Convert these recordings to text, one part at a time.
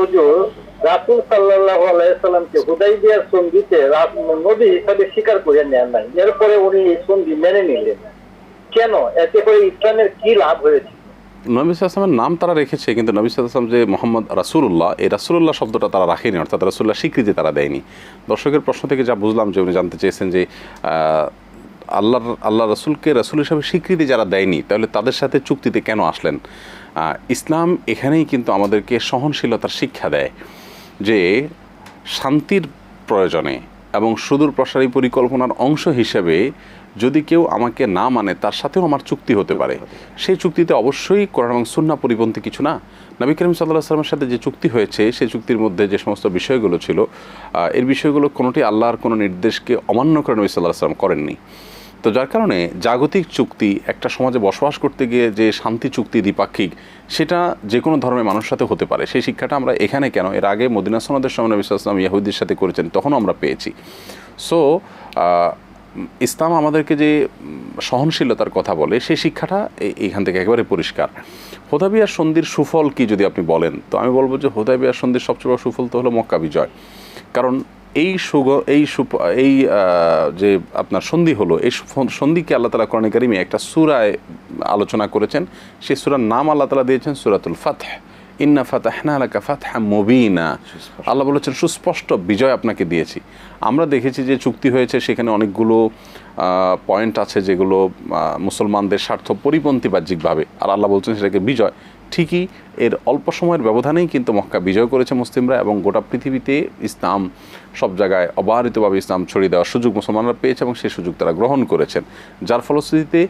হলো রাসুল সাল্লাহ আলাইসাল্লামকে সন্ধিতে হিসাবে স্বীকার করে নেন নাই। এরপরে উনি এই সন্ধি মেনে নিলেন। কেন? এতে করে ইসলামের কি লাভ হয়েছে? নবী নাম তারা রেখেছে, কিন্তু নবী যে মোহাম্মদ রাসুল্লাহ এই রাসুল্লাহ শব্দটা তারা রাখেনি, অর্থাৎ রাসুল্লাহ স্বীকৃতি তারা দেয়নি। দর্শকের প্রশ্ন থেকে যা বুঝলাম যে উনি জানতে চেয়েছেন যে আল্লাহর, আল্লাহ রসুলকে রসুল হিসাবে স্বীকৃতি যারা দেয়নি, তাহলে তাদের সাথে চুক্তিতে কেন আসলেন? ইসলাম এখানেই কিন্তু আমাদেরকে সহনশীলতার শিক্ষা দেয় যে শান্তির প্রয়োজনে এবং সুদূর প্রসারী পরিকল্পনার অংশ হিসেবে যদি কেউ আমাকে না মানে তার সাথেও আমার চুক্তি হতে পারে। সেই চুক্তিতে অবশ্যই কোরআন এবং সুন্না পরিপন্থী কিছু না। নবী করিম সাল্লাহ সাল্লামের সাথে যে চুক্তি হয়েছে, সেই চুক্তির মধ্যে যে সমস্ত বিষয়গুলো ছিল এর বিষয়গুলো কোনোটি আল্লাহর কোনো নির্দেশকে অমান্য করে নবী সাল্লাহ সাল্লাম করেননি। তো যার কারণে জাগতিক চুক্তি, একটা সমাজে বসবাস করতে গিয়ে যে শান্তি চুক্তি দ্বিপাক্ষিক, সেটা যে কোনো ধর্মের মানুষের সাথে হতে পারে। সেই শিক্ষাটা আমরা এখানে কেন? এর আগে মদিনা সনদের সময় নবী ইয়াহুদ্দির সাথে করেছেন, তখনও আমরা পেয়েছি। সো ইসলাম আমাদেরকে যে সহনশীলতার কথা বলে, সেই শিক্ষাটা এইখান থেকে একেবারে পরিষ্কার। হোদাবিয়ার সন্ধির সুফল কি যদি আপনি বলেন? তো আমি বলব যে হোদাবিয়ার সন্ধির সবচেয়ে বড় সুফল তো হলো মক্কা বিজয়। কারণ এই সুগ, এই এই যে আপনার সন্ধি হলো, এই সন্ধিকে আল্লাহ তালা কোরআন কারিমে একটা সুরায় আলোচনা করেছেন। সেই সুরার নাম আল্লাহ তালা দিয়েছেন সুরাতুল ফাতহ। ইন্না ফাতাহনা লাকা ফাতহা মুবিনা। আল্লাহ বলেছেন, সুস্পষ্ট বিজয় আপনাকে দিয়েছি। আমরা দেখেছি যে চুক্তি হয়েছে, সেখানে অনেকগুলো পয়েন্ট আছে যেগুলো মুসলমানদের স্বার্থ পরিপন্থী বাহ্যিকভাবে। আর আল্লাহ বলছেন সেটাকে বিজয়। ঠিকই এর অল্প সময়ের ব্যবধানেই কিন্তু মক্কা বিজয় করেছে মুসলিমরা এবং গোটা পৃথিবীতে ইসলাম সব জায়গায় অবারিতভাবে ইসলাম ছড়িয়ে দেওয়ার সুযোগ মুসলমানরা পেয়েছে এবং সেই সুযোগ তারা গ্রহণ করেছেন। যার ফলশ্রুতিতে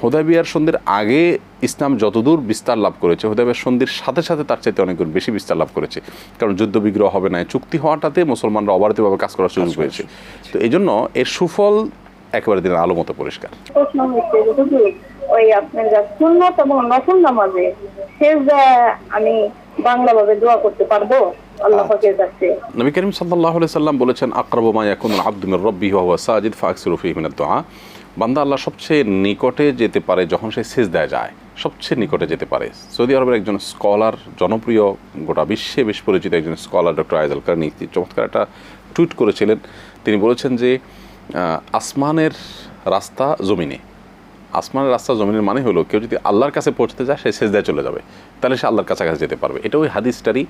হোদাবিয়ার সন্ধির আগে ইসলাম যতদূর বিস্তার লাভ করেছে হোদাবিয়ার সন্ধির সাথে সাথে তার চাইতে অনেক গুণ বেশি বিস্তার লাভ করেছে। কারণ যুদ্ধ বিগ্রহ হবে না চুক্তি হওয়াটাতে মুসলমানরা অবারিতভাবে কাজ করার সুযোগ পেয়েছে। তো এই জন্য এর সুফল একেবারে দিনের আলো মতো পরিষ্কার। ওই আপনার যা সুন্নত এবং নফল নামাজে শেষ আমি বাংলা ভাবে দোয়া করতে পারব কাছে। নবী করিম সাল্লাহ সাল্লাম বলেছেন আকরাবমা ইয়াকুন আব্দুমির রব্বি হওয়া সাজিদ ফাকসির রফি মিনাদ দোয়া। বান্দা আল্লাহ সবচেয়ে নিকটে যেতে পারে যখন সে শেষ দেয় যায়। সবচেয়ে নিকটে যেতে পারে। সৌদি আরবের একজন স্কলার জনপ্রিয় গোটা বিশ্বে বেশ পরিচিত একজন স্কলার ডক্টর আয়জাল কারণী চমৎকার একটা টুইট করেছিলেন। তিনি বলেছেন যে আহ, আসমানের রাস্তা জমিনে আসমানের রাস্তা জমিনের মানে হলো কেউ যদি আল্লাহর কাছে পৌঁছতে যায় সে সেজদায় চলে যাবে। তাহলে সে আল্লাহর কাছাকাছি যেতে পারবে। এটা ওই হাদিসটারই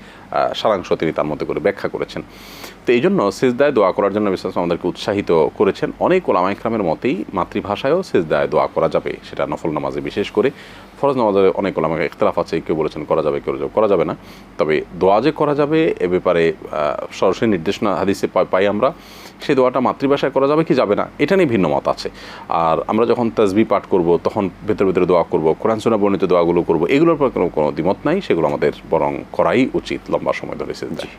সারাংশ তিনি তার মধ্যে করে ব্যাখ্যা করেছেন। তো এই জন্য সেজদায় দোয়া করার জন্য বিশ্বাস আমাদেরকে উৎসাহিত করেছেন। অনেক ওলামা ইকরামের মতেই মাতৃভাষায়ও সেজদায় দোয়া করা যাবে, সেটা নফল নামাজে বিশেষ করে। ফরজ নামাজে অনেক ওলামা ইখতলাফ আছে, কেউ বলেছেন করা যাবে, কেউ করা যাবে না। তবে দোয়া যে করা যাবে, এ ব্যাপারে সরাসরি নির্দেশনা হাদিসে পাই- আমরা। সেই দোয়াটা মাতৃভাষায় করা যাবে কি যাবে না, এটা নিয়ে ভিন্ন মত আছে। আর আমরা যখন তাজবি পাঠ করব, তখন ভেতরে ভেতরে দোয়া করব, কোরআন সোনা বর্ণিত দোয়াগুলো করব, এগুলোর পর কোনো দ্বিমত নাই সেগুলো আমাদের বরং করাই উচিত লম্বা সময় ধরে সেজদায়